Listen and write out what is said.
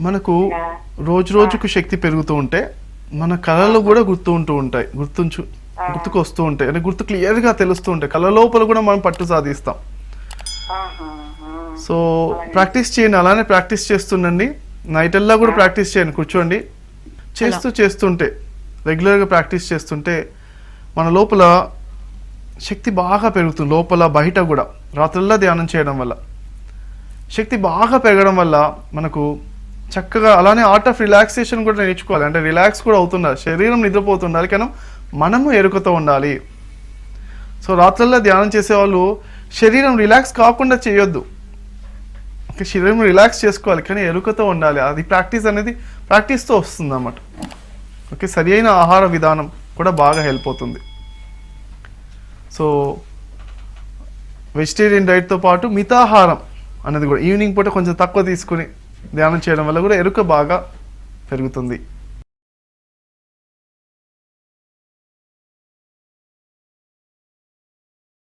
మనకు రోజు రోజుకు శక్తి పెరుగుతూ ఉంటే మన కళలు కూడా గుర్తు ఉంటూ ఉంటాయి గుర్తుంచు గుర్తుకు వస్తూ ఉంటాయి. అంటే గుర్తు క్లియర్గా తెలుస్తూ ఉంటాయి. కళ లోపల కూడా మనం పట్టు సాధిస్తాం. సో ప్రాక్టీస్ చేయండి. అలానే ప్రాక్టీస్ చేస్తుండండి. నైట్ అల్లా కూడా ప్రాక్టీస్ చేయండి. కూర్చోండి. చేస్తూ చేస్తుంటే రెగ్యులర్గా ప్రాక్టీస్ చేస్తుంటే మన లోపల శక్తి బాగా పెరుగుతుంది. లోపల బయట కూడా. రాత్రల్లా ధ్యానం చేయడం వల్ల. శక్తి బాగా పెరగడం వల్ల మనకు చక్కగా అలానే ఆర్ట్ ఆఫ్ రిలాక్సేషన్ కూడా నేర్చుకోవాలి. అంటే రిలాక్స్ కూడా అవుతుండాలి శరీరం నిద్రపోతుండాలి కానీ మనము ఎరుకతో ఉండాలి. సో రాత్రల్లో ధ్యానం చేసేవాళ్ళు శరీరం రిలాక్స్ కాకుండా చేయొద్దు. ఓకే శరీరం రిలాక్స్ చేసుకోవాలి కానీ ఎరుకతో ఉండాలి. అది ప్రాక్టీస్ అనేది ప్రాక్టీస్తో వస్తుంది అన్నమాట ఓకే సరి అయిన ఆహార విధానం కూడా బాగా హెల్ప్ అవుతుంది. సో వెజిటేరియన్ డైట్తో పాటు మితాహారం అనేది కూడా ఈవినింగ్ పూట కొంచెం తక్కువ తీసుకుని ధ్యానం చేయడం వల్ల కూడా ఎరుక బాగా పెరుగుతుంది.